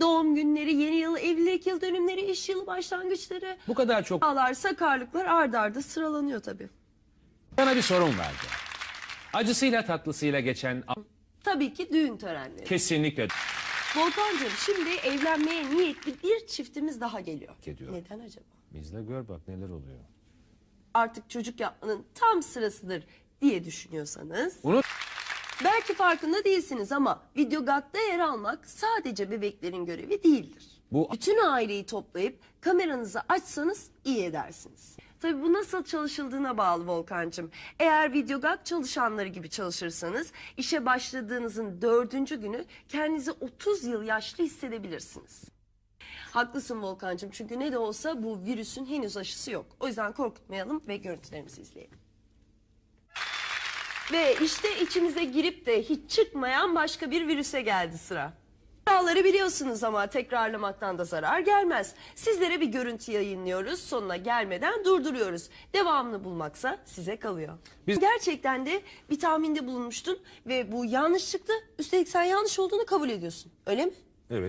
Doğum günleri, yeni yıl, evlilik yıl dönümleri, iş yılı başlangıçları. Bu kadar çok Ağlar, sakarlıklar ard arda sıralanıyor tabii. Sana bir sorun vardı. Acısıyla tatlısıyla geçen Tabii ki düğün törenleri. kesinlikle Volkan'cığım şimdi evlenmeye niyetli bir çiftimiz daha geliyor. Ediyor. Neden acaba? Bizde gör bak neler oluyor. Artık çocuk yapmanın tam sırasıdır diye düşünüyorsanız Unut belki farkında değilsiniz ama Videogag'da yer almak sadece bebeklerin görevi değildir. Bu- Bütün aileyi toplayıp kameranızı açsanız iyi edersiniz. Tabii bu nasıl çalışıldığına bağlı Volkan'cığım. Eğer Videogag çalışanları gibi çalışırsanız işe başladığınızın dördüncü günü kendinizi 30 yıl yaşlı hissedebilirsiniz. Haklısın Volkan'cığım çünkü ne de olsa bu virüsün henüz aşısı yok. O yüzden korkutmayalım ve görüntülerimizi izleyelim. Ve işte içimize girip de hiç çıkmayan başka bir virüse geldi sıra. Kuralları biliyorsunuz ama tekrarlamaktan da zarar gelmez. Sizlere bir görüntü yayınlıyoruz. Sonuna gelmeden durduruyoruz. Devamını bulmaksa size kalıyor. Biz- Gerçekten de bir tahminde bulunmuştun ve bu yanlış çıktı. Üstelik sen yanlış olduğunu kabul ediyorsun. Öyle mi?